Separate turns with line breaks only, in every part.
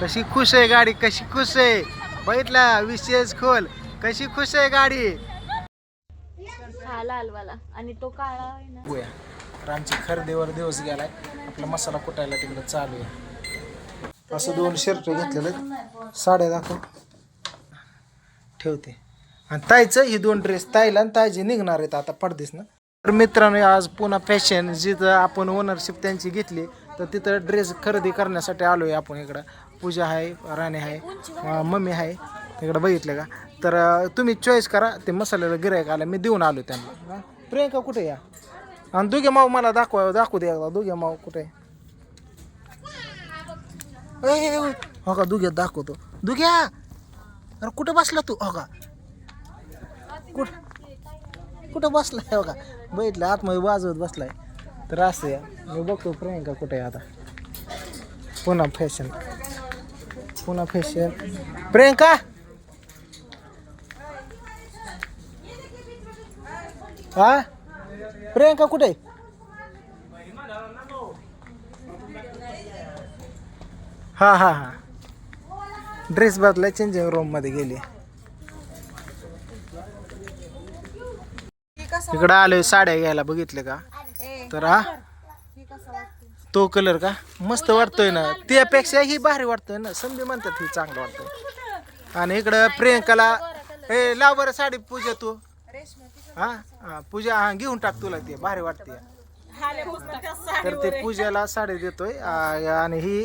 कशी खुश आहे गाडी कशी खुश आहे? बघितला विशेष खोल. कशी खुश आहे गाडी?
हा लालवाला आणि तो काळा आहे ना.
तर आमची खरेदीवर दिवस गेलाय. आपला मसाला कुटायला तिकडे चालू आहे. असं दोन शर्ट घेतलेले साड्या दाखव ठेवते. आणि ताईचं ही दोन ड्रेस ताईला आणि ताईचे निघणार आहेत आता पडदेस ना तर मित्रांनो आज पुन्हा फॅशन जिथं आपण ओनरशिप त्यांची घेतली तर तिथं ड्रेस खरेदी करण्यासाठी आलोय आपण इकडं. पूजा आहे राणे आहे मम्मी आहे तिकडं बघितलं का? तर तुम्ही चॉईस करा ते मसाल्याला गिरायक आलं मी देऊन आलो त्यांना. प्रियंका कुठे या? आणि दोघे माव मला दाखवा दाखवू दे का दुगे माव कुठे आहे? हो का दुघ्यात दाखवतो. दुघ्या अरे कुठं बसला तू? हो का? कुठं कुठं बसलाय हो का? बघितलं आतमध्ये वाजवत बसलाय. तर असं या मी बघतो प्रियंका कुठे आता. पुन्हा फॅशन पुन्हा फॅशन प्रियंका? हा? प्रियंका कुठे? आहे हा हा हा. ड्रेस बदलाय चेंजिंग रूममध्ये गेली. इकडं आलोय साड्या घ्यायला बघितले का? तर हा. तो कलर का? मस्त वाटतोय ना. त्यापेक्षा ही भारी वाटतोय ना. समजी म्हणतात ही चांगलं वाटतंय. आणि इकडं प्रियंकाला ए लाव बरं साडी पूजा तू. हा? हा पूजा हा घेऊन टाक तुला ते. भारी वाटते तर ते पूजाला साडी देतोय. आणि ही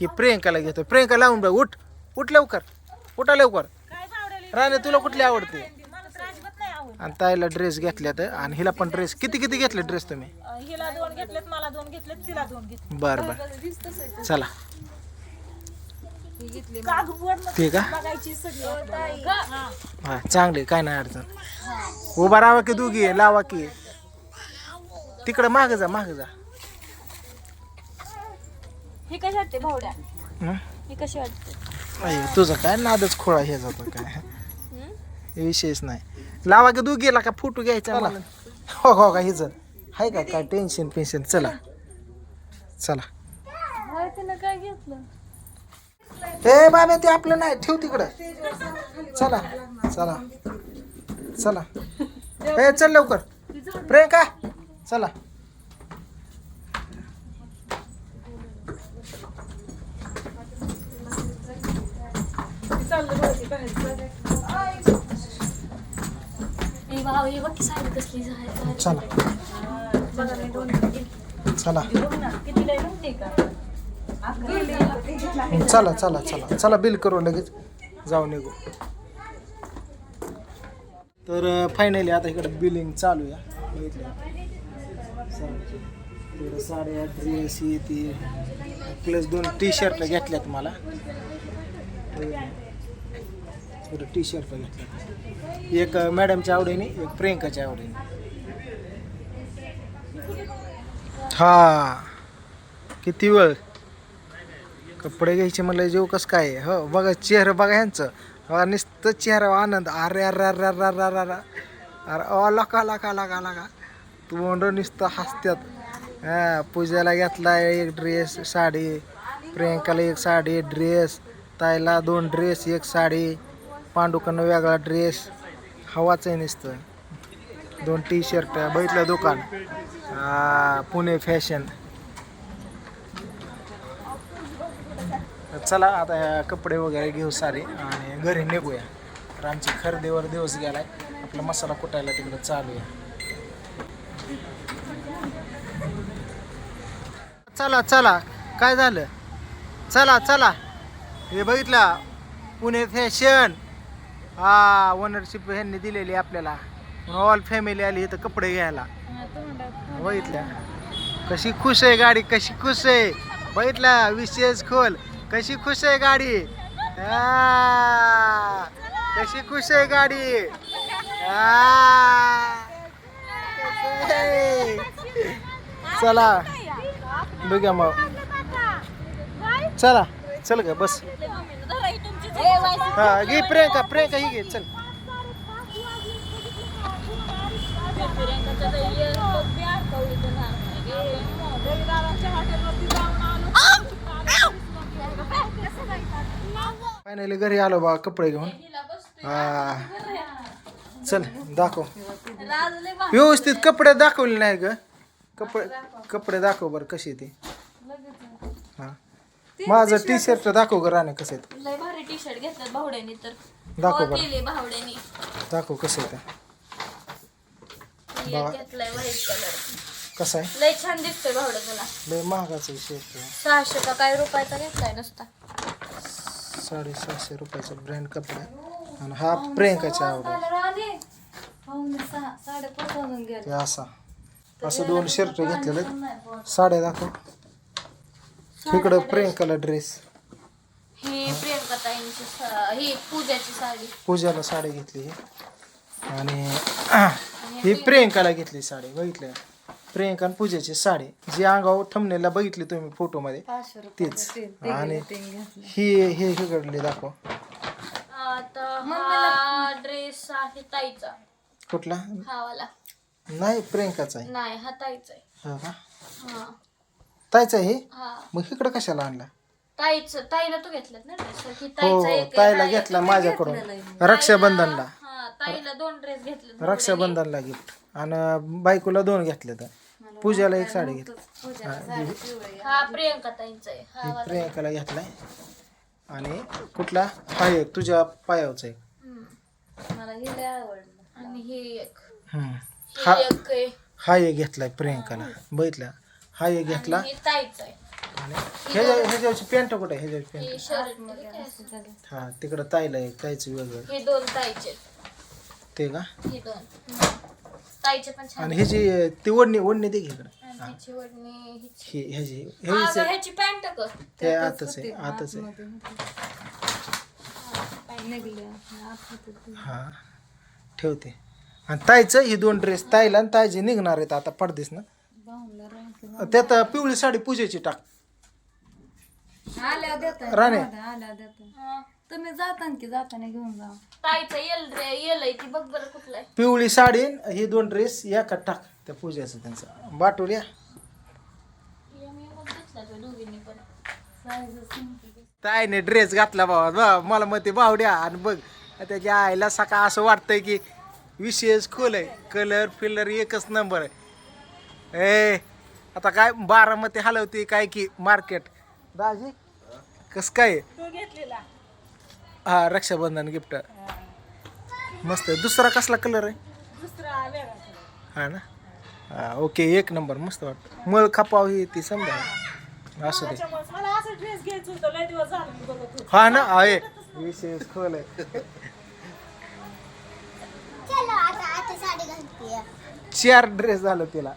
ही प्रियंकाला घेतोय. प्रियंका लावून बघ. उठ. उठ लवकर. उठा लवकर. राणे तुला कुठली आवडते? आणि ताईला ड्रेस घेतल्यात. आणि हिला पण ड्रेस किती किती घेतले ड्रेस तुम्ही?
घेतलेत मला दोन घेतलेत तिला दोन घेतले
बर बर. चला. ठीक आहे
बघायची सगळी.
हा चांगले काय नाही अडचण. उभा राहा की दोघी लावा की. तिकडं माग जा माग जा.
ही कशी वाटते भावड्या?
हं?
ही कशी वाटते?
अय्यो, तुझं काय नादच खोळा हे जातो काय? हे विषयच नाही. लावा की दोघीला का फोटो घ्यायचा मला? हो हो का हिचं? आहे का काय टेन्शन पेन्शन चला. चला.
काय घेतलं
ए बाबा ते आपलं नाही. ठेव तिकडं. चला चला चला. ए चल लवकर. प्रियंका चला. चला. चला. चला. चला. चला चला बिल करू लगेच जाऊ निघू. तर फायनली आता इकडे बिलिंग चालू बघितलं? चला. इकडं साड्या ड्रेस हे ते. प्लस दोन टी शर्ट घेतल्यात मला. टी शर्ट घेतल्यात. एक मॅडमच्या आवडीने एक प्रियंकाच्या आवडीने. हा. किती वेळ? कपडे घ्यायचे म्हणलं जेव कसं काय? हो बघा चेहरा बघा ह्यांचं. हा नुसतं चेहरा आनंद. अरे अरे अरे अरे अरे अरे अरे. अरे अ लका लका लका लका. तोंड नुसतं हसत्यात. हा पूजाला घेतला एक ड्रेस साडी. प्रियंकाला एक साडी ड्रेस ताईला दोन ड्रेस एक साडी. पांडुकांना वेगळा ड्रेस हवाच आहे नुसतं. दोन टी शर्ट बघितलं दुकान. पुणे फॅशन. चला आता कपडे वगैरे घेऊ सारे आणि घरी निघूया. तर आमची खरेदीवर दिवस गेलाय. आपला मसाला कुटायला तिकडं चालू आहे चला चला. काय झालं? चला चला. हे बघितला? पुणे फॅशन. हा ओनरशिप ह्यांनी दिलेली आपल्याला. ऑल फॅमिली आली इथं कपडे घ्यायला. बघितल्या कशी खुश आहे गाडी कशी खुश आहे. बघितला विशेष खोल. कशी खुश आहे गाडी. कशी खुश आहे गाडी? चला. बघूया मग. चला चल ग बस. हा घे प्रियंका प्रियंका ही घे चल. फायनली घरी आलो बा कपडे घेऊन. हा. चल दाखव. व्यवस्थित कपडे दाखवले नाही ग. कपडे कपडे दाखव बरं कशी ते. हा. माझं टी शर्ट दाखव ग राणे कसं
टी शर्ट घेतलं भावड्यानी तर.
दाखव बरं. दाखव कसं आहे ते
एक घेतलाय व्हाईट कलर
कसं आहे?
लय छान दिसतोय तुला.
लय महागाचं
सहाशे का काय रुपयाचा घेतलाय नुसता?
साडेसहाशे रुपयाचा ब्रँड कपडा आहे. आणि हा प्रियंकाची आवड. ते असा. असं दोन शर्ट घेतलेले साड्या दाखव. इकडं प्रियंकाला ड्रेस
ही प्रियंका ताईंची ही पूजाची साडी.
पूजाला साडी घेतली. आणि ही प्रियंकाला घेतली साडी बघितलं? प्रियंका आणि पूजाची साडी जी अंगावर ठमनेला बघितली तुम्ही फोटोमध्ये तीच. आणि ही हे हिकडली दाखव.
आता हा ड्रेस आहे ताईचा.
कुठला?
हा
नाही प्रियंकाचा आहे.
नाही हा ताईचा आहे.
हा का?
हा.
तायचा आहे हे?
हा.
मग इकडं कशाला आणला?
ताईच ताईला तू घेतलात ना ही
हो
ताईचा
हो
एक आहे,
ताईला
हा,
घेतला माझ्याकडून. रक्षाबंधनला.
हा ताईला दोन ड्रेस घेतले
रक्षाबंधनला गिफ्ट आणि बायकोला दोन घेतले तर. पूजाला एक साडी घेतली. हा,
प्रियंका ताईंचा आहे. हा वाला.
प्रियंकाला घेतलाय. आणि कुठला? हा एक. तुझ्या पायावचा एक.
आणि ही एक.
हम्म. हा
ही. एक आहे.
हा एक घेतलाय प्रियंकाला. बघितला? हा एक घेतला.
आणि ही ताईचा आहे.
आणि ह्याच्या ह्याच्यावरची पॅन्ट कुठे आहे? ह्याच्यावरची पॅन्ट.
ही शर्ट
हा तिकडं ताईला एक ताईचं वेगळं.
हे दोन ताईचे
ते का?
ही दोन. हम्म. ताईचे पण छान
आणि ह्याची ती ओढणी ओढणी दे घे इकडं.
आणि हिची ओढणी हिची
ही ह्याची
हा,
ह्याची
अगं, ह्याची पॅन्ट क
हे आतच आहे आतच आहे. हा. ठेवते. आणि ताईचं ही दोन ड्रेस ताईला आणि ताईचे निघणार आहेत आता पडदेस ना. त्यात पिवळी साडी पूजेची टाक. राणे.
तुम्ही जाता की जाताना घेऊन जा.
ताईचा येल रे येल आहे ती बघ बरं
पिवळी साडी आणि ही दोन ड्रेस याका टाक त्या पूजेचं त्यांचा. बाटूल या.
हे मी मग घेतला तो दोघींनी पण
ताईने ड्रेस घातला बाबा बा मला मग ते बावड्या आणि बघ त्याच्या आईला सकाळ असं वाटतंय की विशेष खोल आहे. कलर फिलर एकच नंबर आहे. ए आता काय बारामती हलवते काय की मार्केट दाजी कस काय? आहे?
तू घेतलेला.
हा रक्षाबंधन गिफ्ट. मस्त आहे. दुसरा कसला कलर आहे?
दुसरा वेगळा कलर.
हा ना? हा ओके एक नंबर मस्त वाटतं. मळ खपाव ही ती समजा. असू दे.
त्याच्यामुळेच मला असं ड्रेस घ्यायचं होतं. लय दिवस झाले मी बघत होते.
हा ना? आहे. विशेष खोल आहे. चार ड्रेस झालं तिला.